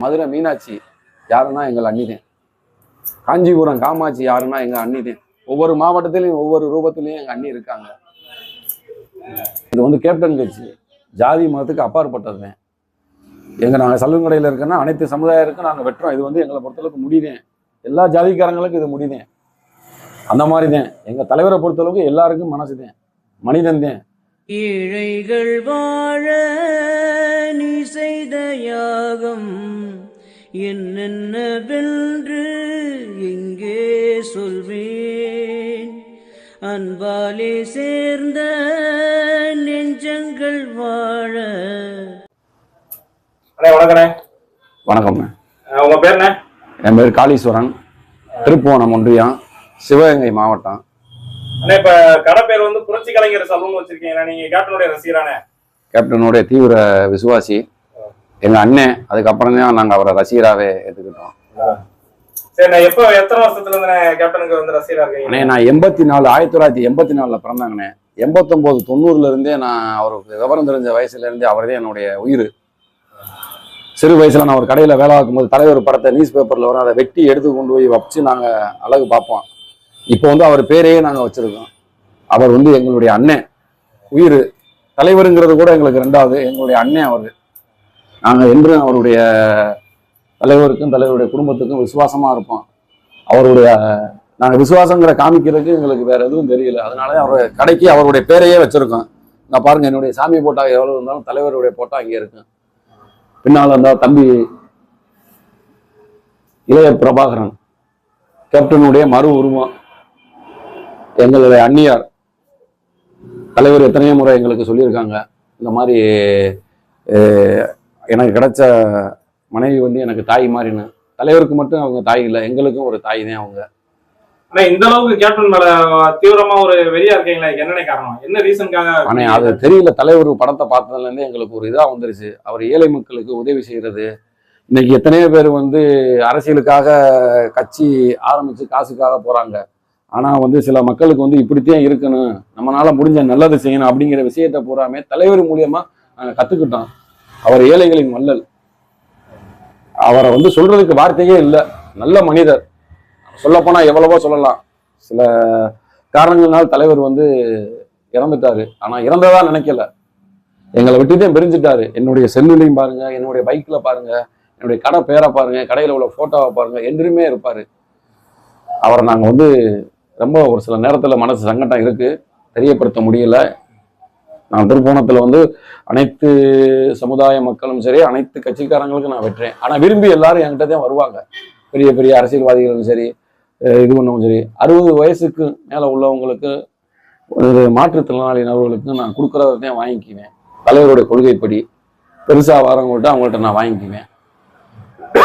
மதுரை மீனாட்சி யாருன்னா எங்கள் அண்ணிதேன் காஞ்சிபுரம் காமாட்சி யாருன்னா எங்கள் அண்ணிதேன் ஒவ்வொரு மாவட்டத்திலையும் ஒவ்வொரு ரூபத்திலையும் எங்கள் அண்ணி இருக்காங்க. இது வந்து கேப்டன் கட்சி. ஜாதி மதத்துக்கு அப்பாற்பட்டதுதான் எங்கள் நாங்கள் சல்லுங்கடையில் இருக்கோன்னா அனைத்து சமுதாயருக்கும் நாங்கள் வெட்டுறோம் இது வந்து எங்களை பொறுத்தளவுக்கு முடிதேன் எல்லா ஜாதிக்காரங்களுக்கும் இது முடிதேன் அந்த மாதிரி தான் எங்கள் தலைவரை பொறுத்தளவுக்கு எல்லாருக்கும் மனசுதேன் மனிதன் தான் ஏழைகள் வாழ நீ செய்த யாகம் என்னென்னவென்று எங்கே சொல்வேன். அன்பாலே சேர்ந்த நெஞ்சங்கள் வாழ. வணக்கண்ணே. வணக்கம்ண்ணே. உங்க பேர் என்ன? என் பேர் காளீஸ்வரன். திருப்புவனம் ஒன்றியம் சிவகங்கை மாவட்டம். அண்ணே இப்ப கடை பேர் வந்து புரட்சி கலைஞர் சலூன் வச்சிருக்கீங்க நீங்க கேப்டனுடைய ரசிகரானே. கேப்டனுடைய தீவிர விசுவாசி. எங்க அண்ணன் அதுக்கப்புறம் தான் நாங்கள் அவரை ரசிகராகவே எடுத்துக்கிட்டோம். சரி எப்போ எத்தனை வருஷத்துல இருந்து அண்ணே கேப்டனுக்கு வந்து ரசிகரா இருக்கீங்க? அண்ணே நான் எண்பத்தி நாலு ஆயிரத்தி தொள்ளாயிரத்தி எண்பத்தி நாலில் பிறந்தாங்கண்ணே. எண்பத்தொம்போது தொண்ணூறுல இருந்தே நான் அவருக்கு விவரம் தெரிஞ்ச வயசுல இருந்தே அவர் என்னுடைய உயிர். சிறு வயசுல நான் ஒரு கடையில் வேலை பார்க்கும்போது தலைவர் படத்தை நியூஸ் பேப்பரில் வரும் அதை வெட்டி எடுத்து கொண்டு போய் வச்சு நாங்கள் அழகு பார்ப்போம். இப்போ வந்து அவர் பேரையே நாங்கள் வச்சுருக்கோம். அவர் வந்து எங்களுடைய அண்ணன். உயிர் தலைவருங்கிறது கூட எங்களுக்கு ரெண்டாவது எங்களுடைய அண்ணன் அவர். நாங்கள் என்றும் அவருடைய தலைவருக்கும் தலைவருடைய குடும்பத்துக்கும் விசுவாசமாக இருப்போம். அவருடைய நாங்கள் விசுவாசங்கிற காமிக்கிறதுக்கு எங்களுக்கு வேற எதுவும் தெரியல. அதனால அவர் கடைக்கு அவருடைய பேரையே வச்சிருக்கோம். நான் பாருங்க என்னுடைய சாமி போட்டா எவ்வளோ இருந்தாலும் தலைவருடைய போட்டா அங்கே இருக்கும். பின்னால் இருந்தால் தம்பி இளைய பிரபாகரன். கேப்டனுடைய மறு உருவம். எங்களுடைய அந்நியார் தலைவர் எத்தனையோ முறை எங்களுக்கு சொல்லியிருக்காங்க. இந்த மாதிரி எனக்கு கிடைச்ச மனைவி வந்து எனக்கு தாய் மாதிரின்னு தலைவருக்கு மட்டும் அவங்க தாய் இல்லை எங்களுக்கும் ஒரு தாய் தான் அவங்க. அண்ணே இந்த அளவுக்கு கேப்டன் மேல தீவிரமா ஒரு வெறியா இருக்கீங்களே என்னென்ன காரணம்? என்ன ரீசனுக்காக ஆனா அது தெரியல. தலைவர் படத்தை பார்த்ததுல இருந்தே எங்களுக்கு ஒரு இதா வந்துருச்சு. அவர் ஏழை மக்களுக்கு உதவி செய்யறது. இன்னைக்கு எத்தனையோ பேர் வந்து அரசியலுக்காக கட்சி ஆரம்பிச்சு காசுக்காக போறாங்க. ஆனால் வந்து சில மக்களுக்கு வந்து இப்படித்தான் இருக்கணும். நம்மளால் முடிஞ்ச நல்லது செய்யணும் அப்படிங்கிற விஷயத்த பூராமே தலைவர் மூலியமாக நாங்கள் கற்றுக்கிட்டோம் அவர் ஏழைகளின் வள்ளல். அவரை வந்து சொல்றதுக்கு வார்த்தையே இல்லை. நல்ல மனிதர். சொல்லப்போனால் எவ்வளவோ சொல்லலாம். சில காரணங்களால் தலைவர் வந்து இறந்துட்டாரு. ஆனால் இறந்ததா நினைக்கல. எங்களை விட்டுதான் பிரிஞ்சுட்டாரு. என்னுடைய செல்லுலையும் பாருங்க என்னுடைய பைக்கில் பாருங்க என்னுடைய கடை பேரை பாருங்க கடையில் உள்ள ஃபோட்டோவை பாருங்க என்றுமே இருப்பார். அவரை நாங்கள் வந்து ரொம்ப ஒரு சில நேரத்தில் மனசு சங்கடம் இருக்குது தெரியப்படுத்த முடியல. நான் திருப்போணத்தில் வந்து அனைத்து சமுதாய மக்களும் சரி அனைத்து கட்சிக்காரங்களுக்கும் நான் வெட்டுறேன் ஆனால் விரும்பி எல்லாரும் என்கிட்ட தான் வருவாங்க. பெரிய பெரிய அரசியல்வாதிகளும் சரி இது பண்ணவும் சரி. அறுபது வயசுக்கு மேலே உள்ளவங்களுக்கு ஒரு மாற்றுத்திறனாளி நபர்களுக்கு நான் கொடுக்குறதையும் வாங்கிக்குவேன். தலைவருடைய கொள்கைப்படி பெருசாக வரவங்கள்ட்ட அவங்கள்ட்ட நான் வாங்கிக்குவேன்.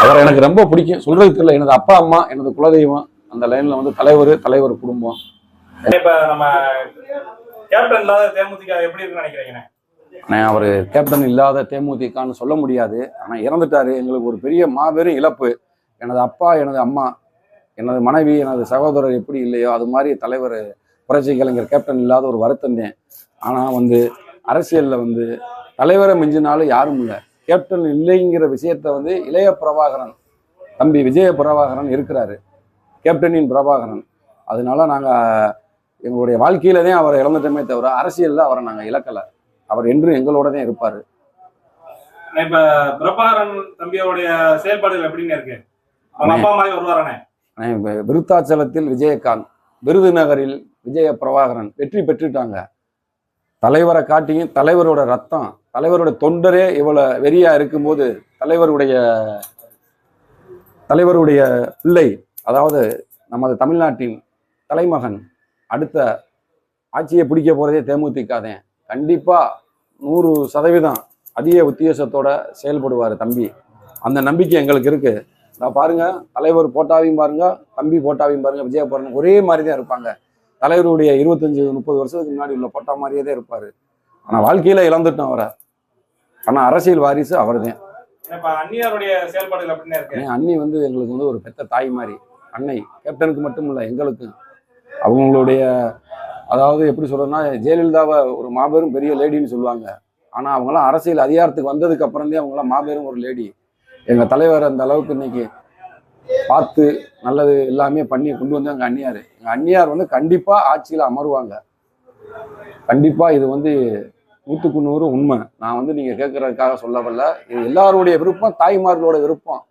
அவரை எனக்கு ரொம்ப பிடிக்கும். சொல்கிறது இல்லை எனது அப்பா அம்மா எனது குலதெய்வம் அந்த லைன்ல வந்து தலைவர் தலைவர் குடும்பம். இப்ப நம்ம கேப்டன் இல்லாத தேமுதிக எப்படி இருக்குன்னு நினைக்கிறீங்க? நான் அவர் கேப்டன் இல்லாத தேமுதிகன்னு சொல்ல முடியாது. ஆனால் இறந்துட்டாரு. எங்களுக்கு ஒரு பெரிய மாபெரும் இழப்பு. எனது அப்பா எனது அம்மா எனது மனைவி எனது சகோதரர் எப்படி இல்லையோ அது மாதிரி தலைவர் புரட்சி கலைஞர் கேப்டன் இல்லாத ஒரு வருத்தம் தான். ஆனால் வந்து அரசியலில் வந்து தலைவரை மிஞ்சினாலும் யாரும் இல்லை. கேப்டன் இல்லைங்கிற விஷயத்த வந்து இளைய பிரபாகரன் தம்பி விஜய பிரபாகரன் இருக்கிறாரு. கேப்டனின் பிரபாகரன். அதனால நாங்கள் எங்களுடைய வாழ்க்கையில தான் அவரை இழந்துட்டோமே தவிர அரசியலில் அவரை நாங்கள் இழக்கலை. அவர் என்றும் எங்களோட தான் இருப்பார் இப்ப பிரபாகரன் தம்பியோடைய செயல்பாடுகள் எப்படின்னு இருக்கு? அவங்க அப்பா மாதிரி வருவாரானே விருத்தாச்சலத்தில் விஜயகாந்த் விருதுநகரில் விஜய பிரபாகரன் வெற்றி பெற்றுட்டாங்க. தலைவரை காட்டியும் தலைவரோட ரத்தம் தலைவரோட தொண்டரே இவ்வளவு வெறியா இருக்கும்போது தலைவருடைய தலைவருடைய பிள்ளை அதாவது நமது தமிழ்நாட்டின் தலைமகன் அடுத்த ஆட்சியை பிடிக்க போறதே தேமுதிக தான் கண்டிப்பா நூறு சதவீதம் அதிக உத்தேசத்தோட செயல்படுவார் தம்பி. அந்த நம்பிக்கை எங்களுக்கு இருக்கு. நான் பாருங்க தலைவர் போட்டாவையும் பாருங்க தம்பி போட்டாவையும் பாருங்க விஜய பாருங்க ஒரே மாதிரி தான் இருப்பாங்க. தலைவருடைய இருபத்தஞ்சு முப்பது வருஷத்துக்கு முன்னாடி உள்ள போட்டா மாதிரியே தான் இருப்பாரு. ஆனா வாழ்க்கையில இழந்துட்டோம் அவரை. ஆனா அரசியல் வாரிசு அவர் தான் அண்ணி வந்து எங்களுக்கு வந்து ஒரு பெத்த தாய் மாதிரி. அன்னை கேப்டனுக்கு மட்டும் இல்லை எங்களுக்கும். அவங்களுடைய அதாவது எப்படி சொல்கிறதுன்னா ஜெயலலிதாவை ஒரு மாபெரும் பெரிய லேடின்னு சொல்லுவாங்க. ஆனால் அவங்களாம் அரசியல் அதிகாரத்துக்கு வந்ததுக்கு அப்புறந்தே அவங்களாம் மாபெரும் ஒரு லேடி. எங்கள் தலைவர் அந்த அளவுக்கு இன்னைக்கு பார்த்து நல்லது எல்லாமே பண்ணி கொண்டு வந்து எங்கள் அந்நியார் எங்கள் அந்நியார் வந்து கண்டிப்பாக ஆட்சியில் அமருவாங்க. கண்டிப்பாக இது வந்து நூற்றுக்கு நூறு உண்மை. நான் வந்து நீங்கள் கேட்குறதுக்காக சொல்ல வரல இது எல்லாருடைய விருப்பம் தாய்மார்களோட விருப்பம்.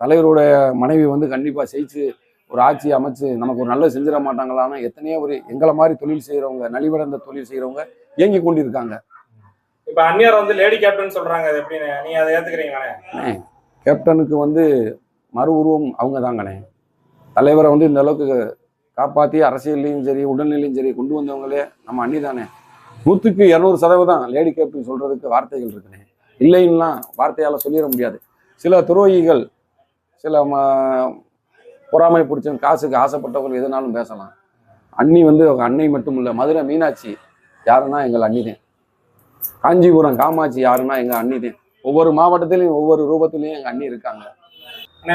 தலைவருடைய மனைவி வந்து கண்டிப்பாக ஜெயிச்சு ஒரு ஆட்சி அமைச்சு நமக்கு ஒரு நல்லது செஞ்சிட மாட்டாங்களான்னு எத்தனையோ ஒரு எங்களை மாதிரி தொழில் செய்கிறவங்க நலிவடைந்த தொழில் செய்கிறவங்க இயங்கி கொண்டிருக்காங்க. இப்ப அந்நியார் வந்து லேடி கேப்டன் சொல்றாங்க அது எப்படின்னு? நீங்க அதை ஏத்துக்கிறீங்களே? கேப்டனுக்கு வந்து மறு உருவம் அவங்க தாங்கண்ணே தலைவரை வந்து இந்த அளவுக்கு காப்பாற்றி அரசியல்லையும் சரி உடல்நிலையும் சரி கொண்டு வந்தவங்களே நம்ம அண்ணி தானே. நூற்றுக்கு இரநூறு சதவீதம் லேடி கேப்டன் சொல்கிறதுக்கு வார்த்தைகள் இருக்குண்ணே இல்லைன்னா வார்த்தையால் சொல்லிட முடியாது. சில துரோகிகள் சில பொறாமை பிடிச்சவங்க காசுக்கு ஆசைப்பட்டவர்கள் எதுனாலும் பேசலாம். அண்ணி வந்து அவங்க அன்னை மட்டும் இல்லை மதுரை மீனாட்சி யாருன்னா எங்கள் அண்ணி தான் காஞ்சிபுரம் காமாட்சி யாருன்னா எங்கள் அண்ணி தான் ஒவ்வொரு மாவட்டத்திலையும் ஒவ்வொரு ரூபத்திலையும் எங்கள் அண்ணி இருக்காங்க.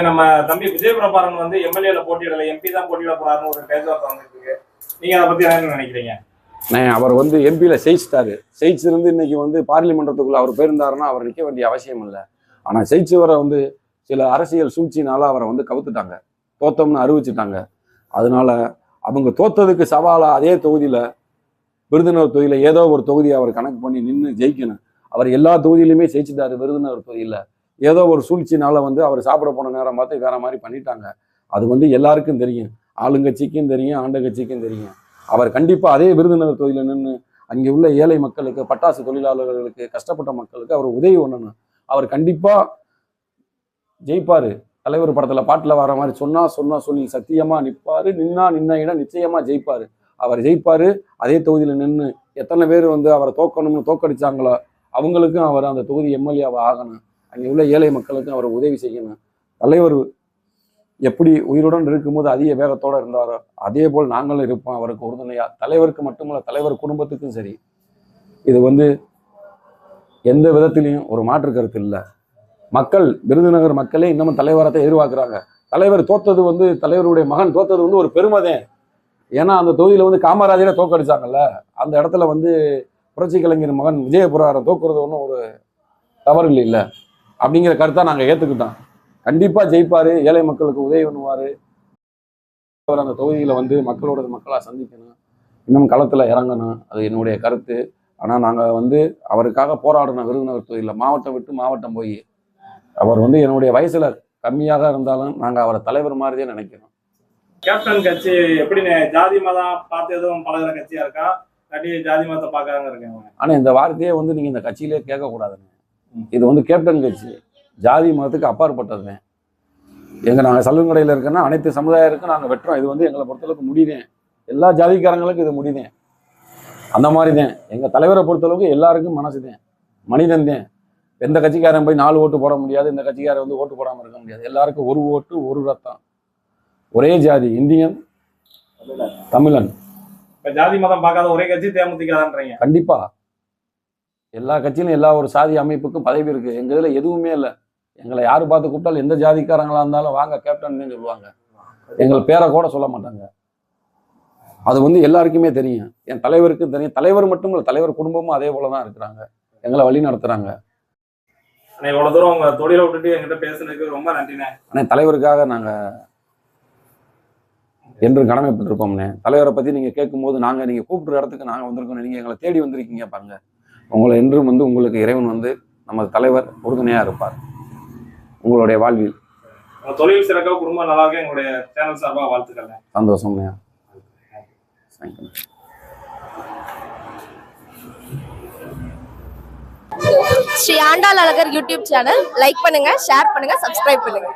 நம்ம தம்பி விஜய் பிரபாரன் வந்து எம்எல்ஏல போட்டியிடல எம்பி தான் போட்டியிட போறாருன்னு ஒரு பேச்சுவார்த்தை வந்துட்டு இருக்கு நீங்க அதை பத்தி என்ன நினைக்கிறீங்க? நான் அவர் வந்து எம்பியில் ஜெயிச்சிட்டாரு. ஜெயிச்சிருந்து இன்னைக்கு வந்து பார்லிமெண்டத்துக்குள்ள அவர் போயிருந்தாருன்னா அவர் நிற்க வேண்டிய அவசியம் இல்லை. ஆனால் ஜெயிச்சவரை வந்து சில அரசியல் சூழ்ச்சினால அவரை வந்து கவுத்துட்டாங்க. தோத்தம்னு அறிவிச்சிட்டாங்க. அதனால அவங்க தோத்ததுக்கு சவாலாக அதே தொகுதியில் விருதுநகர் தொகுதியில் ஏதோ ஒரு தொகுதியை அவர் கணக்கு பண்ணி நின்று ஜெயிக்கணும். அவர் எல்லா தொகுதியிலுமே ஜெயிச்சிட்டாரு விருதுநகர் தொகுதியில். ஏதோ ஒரு சூழ்ச்சினால வந்து அவர் சாப்பிட போன நேரம் பார்த்து வேற மாதிரி பண்ணிட்டாங்க. அது வந்து எல்லாருக்கும் தெரியும். ஆளுங்கட்சிக்கும் தெரியும் ஆண்ட கட்சிக்கும் தெரியும். அவர் கண்டிப்பாக அதே விருதுநகர் தொகுதியில் நின்று அங்கே உள்ள ஏழை மக்களுக்கு பட்டாசு தொழிலாளர்களுக்கு கஷ்டப்பட்ட மக்களுக்கு அவர் உதவி பண்ணணும். அவர் கண்டிப்பாக ஜெயிப்பார். தலைவர் படத்தில் பாட்டில் வர மாதிரி சொன்னா சொன்னா சொல்லி சத்தியமாக நிற்பார் நின்னா நின்னா இடம் நிச்சயமாக ஜெயிப்பார். அவர் ஜெயிப்பார். அதே தொகுதியில் நின்று எத்தனை பேர் வந்து அவரை தோக்கணும்னு தோக்கடிச்சாங்களோ அவங்களுக்கும் அவர் அந்த தொகுதி எம்எல்ஏவை ஆகணும். அங்கே உள்ள ஏழை மக்களுக்கும் அவர் உதவி செய்யணும். தலைவர் எப்படி உயிருடன் இருக்கும்போது அதிக வேகத்தோடு இருந்தாரோ அதே போல் நாங்களும் இருப்போம். அவருக்கு உறுதுணையா. தலைவருக்கு மட்டுமல்ல தலைவர் குடும்பத்துக்கும் சரி. இது வந்து எந்த விதத்திலையும் ஒரு மாற்று கருத்து இல்லை. மக்கள் விருதுநகர் மக்களே இன்னமும் தலைவரத்தை எதிர்பார்க்குறாங்க. தலைவர் தோத்தது வந்து தலைவருடைய மகன் தோத்தது வந்து ஒரு பெருமைதான் ஏன்னா அந்த தொகுதியில் வந்து காமராஜரே தோக்கடிச்சாங்கல்ல அந்த இடத்துல வந்து புரட்சி கலைஞர் மகன் விஜயபுராரம் தோக்குறது ஒன்றும் ஒரு தவறு இல்லை அப்படிங்கிற கருத்தை நாங்கள் ஏற்றுக்கிட்டோம் கண்டிப்பாக ஜெயிப்பார் ஏழை மக்களுக்கு உதவி பண்ணுவார். அவர் அந்த தொகுதியில் வந்து மக்களோட மக்களாக சந்திக்கணும். இன்னும் களத்தில் இறங்கணும். அது என்னுடைய கருத்து. ஆனால் நாங்கள் வந்து அவருக்காக போராடணும் விருதுநகர் தொகுதியில் மாவட்டம் விட்டு மாவட்டம் போய் அவர் வந்து என்னுடைய வயசில் கம்மியாக இருந்தாலும் நாங்கள் அவரை தலைவர் மாதிரியே நினைக்கிறோம். கேப்டன் கட்சி எப்படி ஜாதி மதம் பார்த்து எதுவும் பழகுற கட்சியா இருக்கா? இல்லாட்டி ஜாதி மதத்தை பார்க்கறாங்க இருக்காங்க. ஆனால் இந்த வார்த்தையை வந்து நீங்கள் இந்த கட்சியிலே கேட்கக்கூடாதுங்க. இது வந்து கேப்டன் கட்சி ஜாதி மதத்துக்கு அப்பாற்பட்டதுங்க. எங்க நாங்கள் சல்லுங்கடையில் இருக்கோன்னா அனைத்து சமுதாயருக்கும் நாங்கள் வெட்டுறோம். இது வந்து எங்களை பொறுத்தளவுக்கு முடிதேன் எல்லா ஜாதிக்காரங்களுக்கும் இது முடிதேன் அந்த மாதிரி தான் எங்கள் தலைவரை பொறுத்தளவுக்கு எல்லாருக்கும் மனசு தான் மனிதன் தான் எந்த கட்சிக்காரன் போய் நாலு ஓட்டு போட முடியாது இந்த கட்சிக்காரன் வந்து ஓட்டு போடாமல் இருக்க முடியாது. எல்லாருக்கும் ஒரு ஓட்டு ஒரு ரத்தம். ஒரே ஜாதி இந்தியன் தமிழன். இப்ப ஜாதி மதம் பார்க்காத ஒரே கட்சி தேமுதிகன்றீங்க கண்டிப்பா. எல்லா கட்சியிலும் எல்லா ஒரு சாதி அமைப்புக்கும் பதவி இருக்கு. எங்க இதுல எதுவுமே இல்லை. எங்களை யாரு பார்த்து கூப்பிட்டாலும் எந்த ஜாதிக்காரங்களா இருந்தாலும் வாங்க கேப்டன் சொல்லுவாங்க. எங்களை பேரை கூட சொல்ல மாட்டாங்க. அது வந்து எல்லாருக்குமே தெரியும். என் தலைவருக்கும் தெரியும். தலைவர் மட்டும் இல்லை தலைவர் குடும்பமும் அதே போல தான் இருக்கிறாங்க. எங்களை வழி நடத்துறாங்க. அண்ணே, இவ்வளவு தூரம் உங்க தொழிலை விட்டுட்டு என்கிட்ட பேசுனதுக்கு ரொம்ப நன்றிண்ணே. ஆனால் தலைவருக்காக நாங்க என்று கடமைப்பட்டிருக்கோம்னே தலைவரை பத்தி நீங்க கேட்கும்போது நாங்க நீங்க கூப்பிடுற இடத்துக்கு நாங்க வந்திருக்கோம் நீங்க எங்களை தேடி வந்திருக்கீங்க பாருங்க. உங்களை என்றும் வந்து உங்களுக்கு இறைவன் வந்து நமது தலைவர் உறுதுணையா இருப்பார். உங்களுடைய வாழ்வில் உங்க தொழில் சிறக்க குடும்பம் நல்லா இருக்க எங்களுடைய சேனல் சார்பாக வாழ்த்துக்கள் சந்தோஷம்யா thank you Sri Andal Azhagar YouTube channel. Like பண்ணுங்க ஷேர் பண்ணுங்க சப்ஸ்கிரைப் பண்ணுங்க.